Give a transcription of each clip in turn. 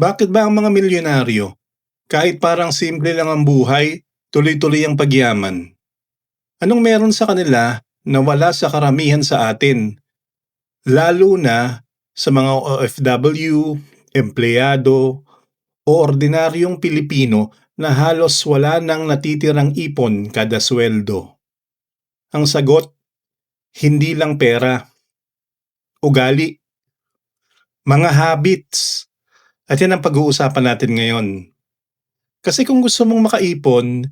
Bakit ba ang mga milyonaryo, kahit parang simple lang ang buhay, tuloy-tuloy ang pagyaman? Anong meron sa kanila na wala sa karamihan sa atin? Lalo na sa mga OFW, empleyado, o ordinaryong Pilipino na halos wala nang natitirang ipon kada sweldo. Ang sagot, hindi lang pera. Ugali. Mga habits. At yan ang pag-uusapan natin ngayon. Kasi kung gusto mong makaipon,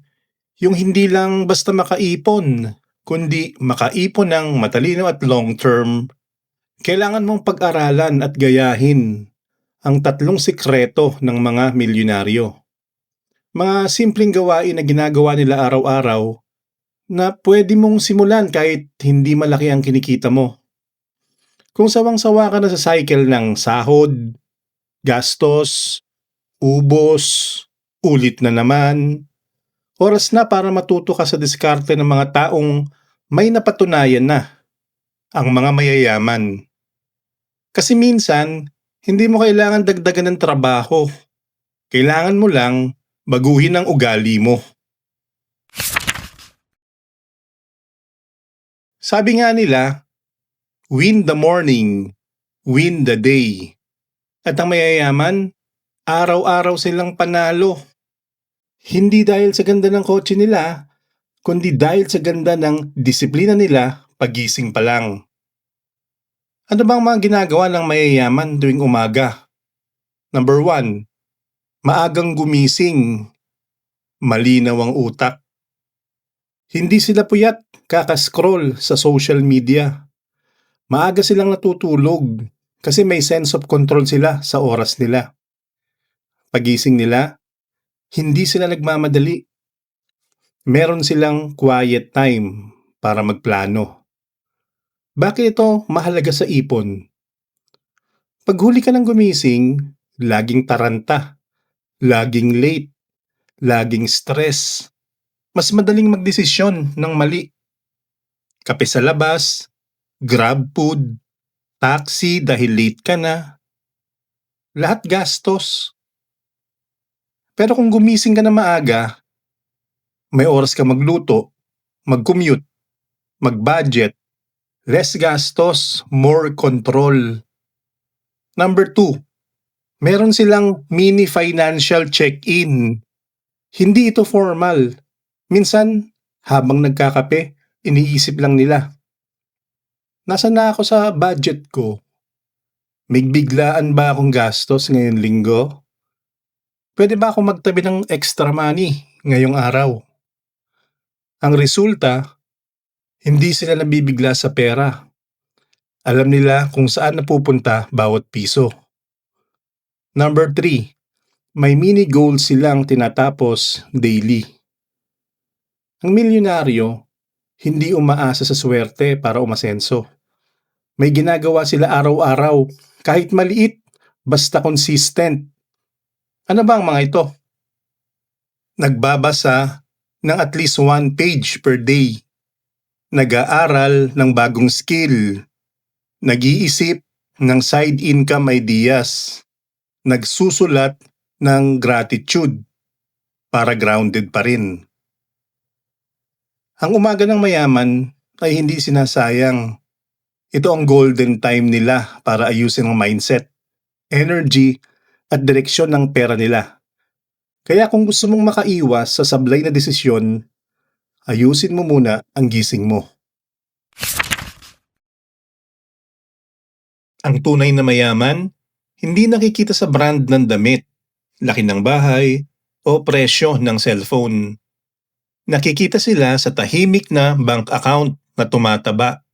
yung hindi lang basta makaipon, kundi makaipon ng matalino at long term, kailangan mong pag-aralan at gayahin ang tatlong sikreto ng mga milyonaryo. Mga simpleng gawain na ginagawa nila araw-araw na pwede mong simulan kahit hindi malaki ang kinikita mo. Kung sawang-sawa ka na sa cycle ng sahod, gastos, ubos, ulit na naman, oras na para matuto ka sa diskarte ng mga taong may napatunayan na ang mga mayayaman. Kasi minsan, hindi mo kailangan dagdagan ng trabaho. Kailangan mo lang baguhin ang ugali mo. Sabi nga nila, win the morning, win the day. At ang mayayaman, araw-araw silang panalo. Hindi dahil sa ganda ng kotse nila, kundi dahil sa ganda ng disiplina nila pagising pa lang. Ano bang mga ginagawa ng mayayaman tuwing umaga? Number one, maagang gumising. Malinaw ang utak. Hindi sila puyat kakascroll sa social media. Maaga silang natutulog kasi may sense of control sila sa oras nila. Pagising nila, hindi sila nagmamadali. Meron silang quiet time para magplano. Bakit ito mahalaga sa ipon? Paghuli ka ng gumising, laging taranta, laging late, laging stress. Mas madaling magdesisyon ng mali. Kape sa labas, grab food, taxi dahil late ka na. Lahat gastos. Pero kung gumising ka na maaga, may oras ka magluto, mag-commute, mag-budget, less gastos, more control. Number two, meron silang mini financial check-in. Hindi ito formal. Minsan, habang nagkakape, iniisip lang nila. Nasaan na ako sa budget ko? May biglaan ba akong gastos ngayon linggo? Pwede ba akong magtabi ng extra money ngayong araw? Ang resulta, hindi sila nabibigla sa pera. Alam nila kung saan napupunta bawat piso. Number 3. May mini goals silang tinatapos daily. Ang milyonaryo, hindi umaasa sa swerte para umasenso. May ginagawa sila araw-araw, kahit maliit, basta consistent. Ano ba ang mga ito? Nagbabasa ng at least one page per day nag-aaral ng bagong skill, nag-iisip ng side income ideas, nagsusulat ng gratitude para grounded pa rin. Ang umaga ng mayaman ay hindi sinasayang. Ito ang golden time nila para ayusin ang mindset, energy, at direksyon ng pera nila. Kaya kung gusto mong makaiwas sa sablay na desisyon, ayusin mo muna ang gising mo. Ang tunay na mayaman, hindi nakikita sa brand ng damit, laki ng bahay, o presyo ng cellphone. Nakikita sila sa tahimik na bank account na tumataba.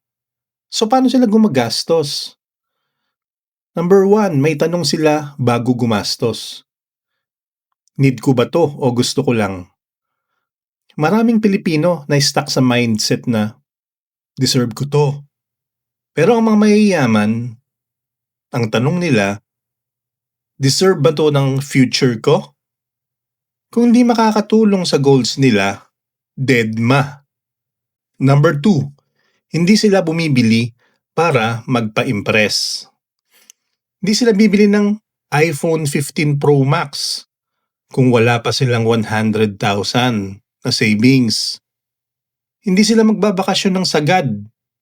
So paano sila gumagastos? Number one, may tanong sila bago gumastos. Need ko ba to o gusto ko lang? Maraming Pilipino na stuck sa mindset na deserve ko to. Pero ang mga mayayaman, ang tanong nila, deserve ba to ng future ko? Kung hindi makakatulong sa goals nila, dead ma. Number two, hindi sila bumibili para magpa-impress. Hindi sila bibili ng iPhone 15 Pro Max kung wala pa silang 100,000 na savings. Hindi sila magbabakasyon ng sagad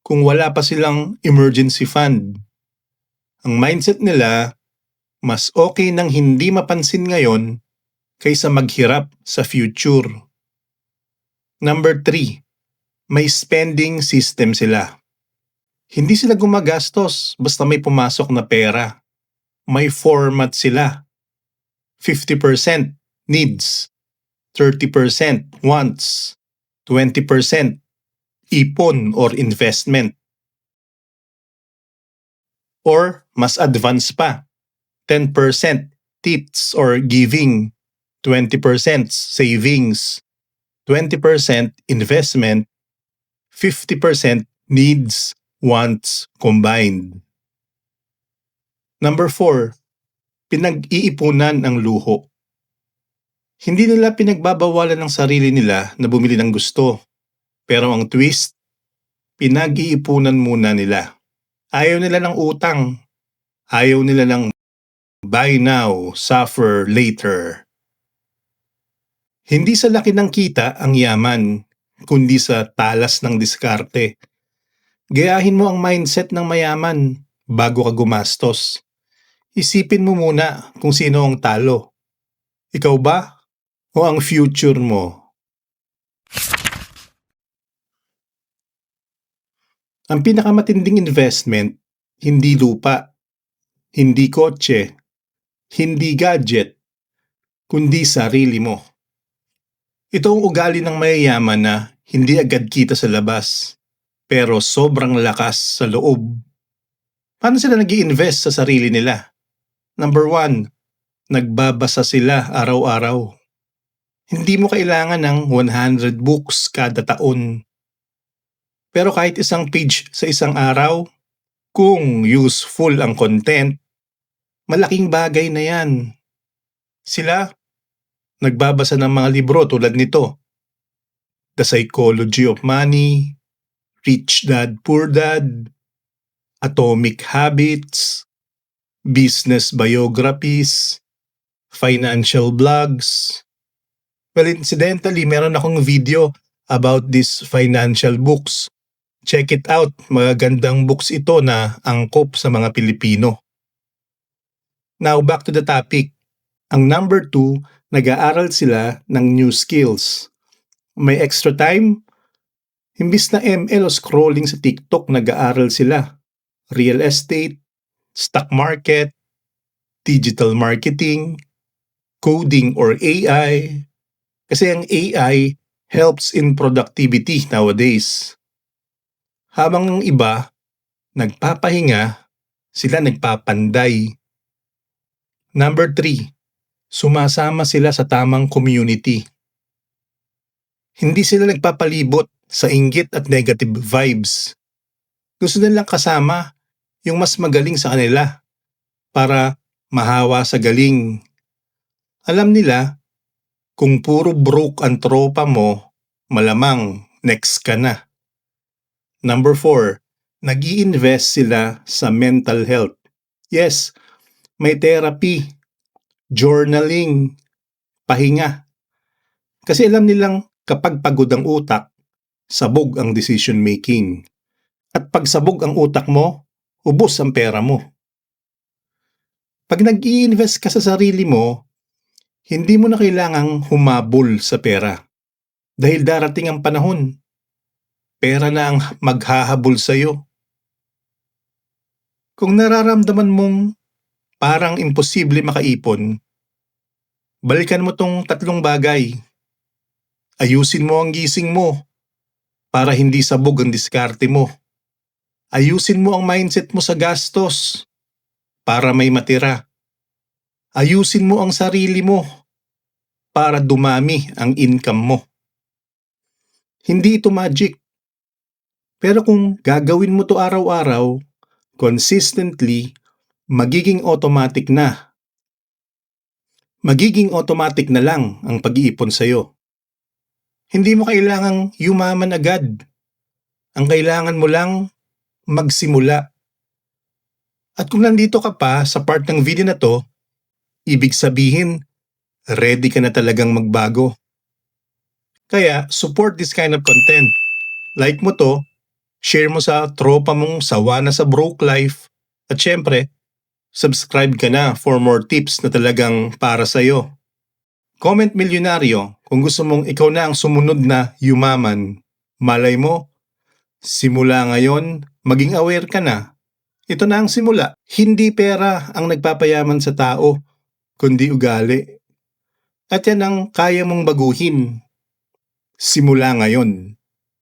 kung wala pa silang emergency fund. Ang mindset nila, mas okay nang hindi mapansin ngayon kaysa maghirap sa future. Number 3, may spending system sila. Hindi sila gumagastos basta may pumasok na pera. May format sila. 50% needs, 30% wants, 20% ipon or investment. Or mas advanced pa, 10% tips or giving, 20% savings, 20% investment, 50% needs, wants combined. Number 4, pinag-iipunan ang luho. Hindi nila pinagbabawalan ng sarili nila na bumili ng gusto. Pero ang twist, pinag-iipunan muna nila. Ayaw nila ng utang. Ayaw nila ng buy now, suffer later. Hindi sa laki ng kita ang yaman, kundi sa talas ng diskarte. Gayahin mo ang mindset ng mayaman bago ka gumastos. Isipin mo muna kung sino ang talo. Ikaw ba o ang future mo? Ang pinakamatinding investment, hindi lupa, hindi kotse, hindi gadget, kundi sarili mo. Ito ang ugali ng mayayaman na hindi agad kita sa labas, pero sobrang lakas sa loob. Paano sila nag invest sa sarili nila? Number one, nagbabasa sila araw-araw. Hindi mo kailangan ng 100 books kada taon. Pero kahit isang page sa isang araw, kung useful ang content, malaking bagay na yan. Sila, nagbabasa ng mga libro tulad nito. The Psychology of Money, Rich Dad Poor Dad, Atomic Habits, Business Biographies, Financial Blogs. Well, incidentally, meron akong video about these financial books Check it out, magagandang books ito na angkop sa mga Pilipino. Now back to the topic. Ang number two, nag-aaral sila ng new skills. May extra time? Imbis na ML o scrolling sa TikTok, nag-aaral sila. Real estate, stock market, digital marketing, coding or AI. Kasi ang AI helps in productivity nowadays. Habang ang iba, nagpapahinga, sila nagpapanday. Number 3, sumasama sila sa tamang community. Hindi sila nagpapalibot sa inggit at negative vibes. Gusto nilang kasama yung mas magaling sa kanila para mahawa sa galing. Alam nila, kung puro broke ang tropa mo, malamang next ka na. Number four, nag invest sila sa mental health. Yes, may therapy, journaling, pahinga. Kasi alam nilang kapag pagod ang utak, sabog ang decision making. At pag sabog ang utak mo, ubos ang pera mo. Pag nag invest ka sa sarili mo, hindi mo na kailangang humabol sa pera. Dahil darating ang panahon pera na ang maghahabol sa iyo. Kung nararamdaman mong parang imposible makaipon, balikan mo tong tatlong bagay. Ayusin mo ang gising mo para hindi sabog ang diskarte mo. Ayusin mo ang mindset mo sa gastos para may matira. Ayusin mo ang sarili mo para dumami ang income mo. Hindi ito magic. Pero kung gagawin mo to araw-araw, consistently, magiging automatic na. Magiging automatic na lang ang pag-iipon sa'yo. Hindi mo kailangang yumaman agad. Ang kailangan mo lang magsimula. At kung nandito ka pa sa part ng video na to, ibig sabihin, ready ka na talagang magbago. Kaya, support this kind of content. Like mo to, share mo sa tropa mong sawa na sa broke life, at syempre, subscribe ka na for more tips na talagang para sa'yo. Comment milyonaryo kung gusto mong ikaw na ang sumunod na yumaman. Malay mo, simula ngayon, maging aware ka na. Ito na ang simula. Hindi pera ang nagpapayaman sa tao, kundi ugali. At yan ang kaya mong baguhin. Simula ngayon.